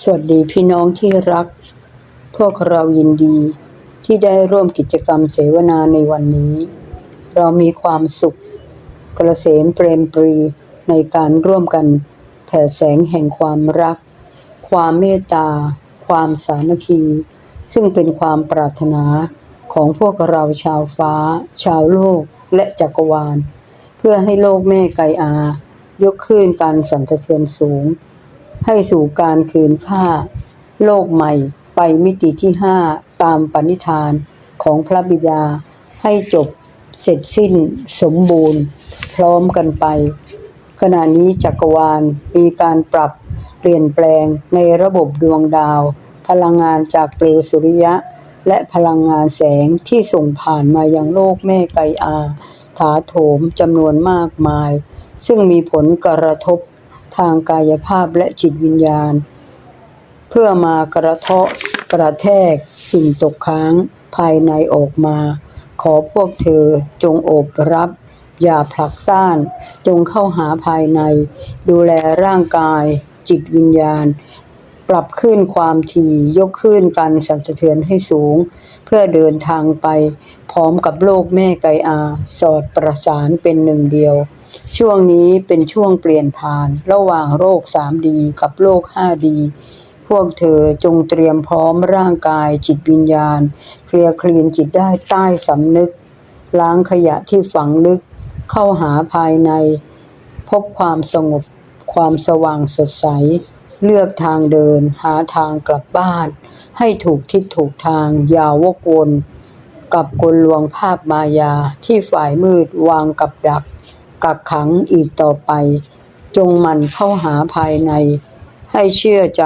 สวัสดีพี่น้องที่รัก พวกเรายินดีที่ได้ร่วมกิจกรรมเสวนาในวันนี้ เรามีความสุข กระเสมเปรมปรีในการร่วมกันแผ่แสงแห่งความรัก ความเมตตา ความสามัคคี ซึ่งเป็นความปรารถนาของพวกเราชาวฟ้า ชาวโลกและจักรวาล เพื่อให้โลกแม่ไกอา ยกขึ้นการสั่นสะเทือนสูง ให้สู่การคืนค่า โลกใหม่ไปมิติที่ห้าตามปณิธานของพระบิดา ให้จบเสร็จสิ้นสมบูรณ์ พร้อมกันไป ขณะนี้จักรวาลมีการปรับเปลี่ยนแปลงในระบบดวงดาว พลังงานจากเปลวสุริยะ และพลังงานแสงที่ส่งผ่านมายังโลกแม่ไกอา ถาโถมจำนวนมากมาย ซึ่งมีผลกระทบ ทางกายภาพและจิตวิญญาณ เพื่อมากระเทาะกระแทกสิ่งตกค้างภายในออกมา ขอพวกเธอจงโอบรับ อย่าผลักต้าน จงเข้าหาภายใน ดูแลร่างกาย จิตวิญญาณ ปรับขึ้นความถี่ยกขึ้นการสั่นสะเทือนให้สูง เพื่อเดินทางไปพร้อมกับโลกแม่ไกอา สอดประสานเป็นหนึ่งเดียว ช่วงนี้เป็นช่วงเปลี่ยนผ่าน ระหว่างโลก 3D กับโลก 5D พวกเธอจงเตรียมพร้อมร่างกายจิตวิญญาณ เคลียร์คลีนจิตได้ใต้สำนึก ล้างขยะที่ฝังลึก เข้าหาภายใน พบความสงบ ความสว่างสดใส เลือกทางเดิน หาทางกลับบ้าน ให้ถูกทิศถูกทาง อย่าวกวน กับกลลวงภาพมายาที่ฝ่ายมืดวางกับดัก กักขังอีกต่อไป จงมันเข้าหาภายใน ให้เชื่อใจ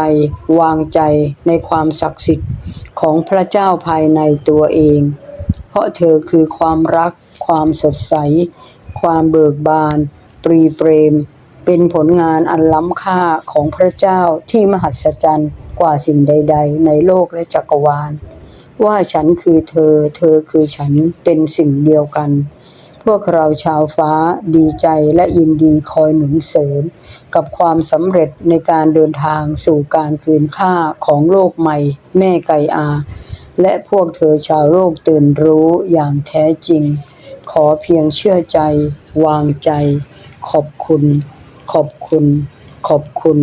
วางใจในความศักดิ์สิทธิ์ของพระเจ้าภายในตัวเอง เพราะเธอคือความรัก ความสดใส ความเบิกบาน ปรีเปรม เป็นผลงานอันล้ำค่าของพระเจ้าที่มหัศจรรย์กว่าสิ่งใด ๆ ในโลกและจักรวาล ว่าฉันคือเธอ เธอคือฉันเป็นสิ่งเดียวกัน พวกเราชาวฟ้าดีใจและยินดีคอยหนุนเสริม กับความสำเร็จในการเดินทางสู่การคืนค่าของโลกใหม่ แม่ไกอา และพวกเธอชาวโลกตื่นรู้อย่างแท้จริง ขอเพียงเชื่อใจ วางใจ ขอบคุณ ขอบคุณ ขอบคุณ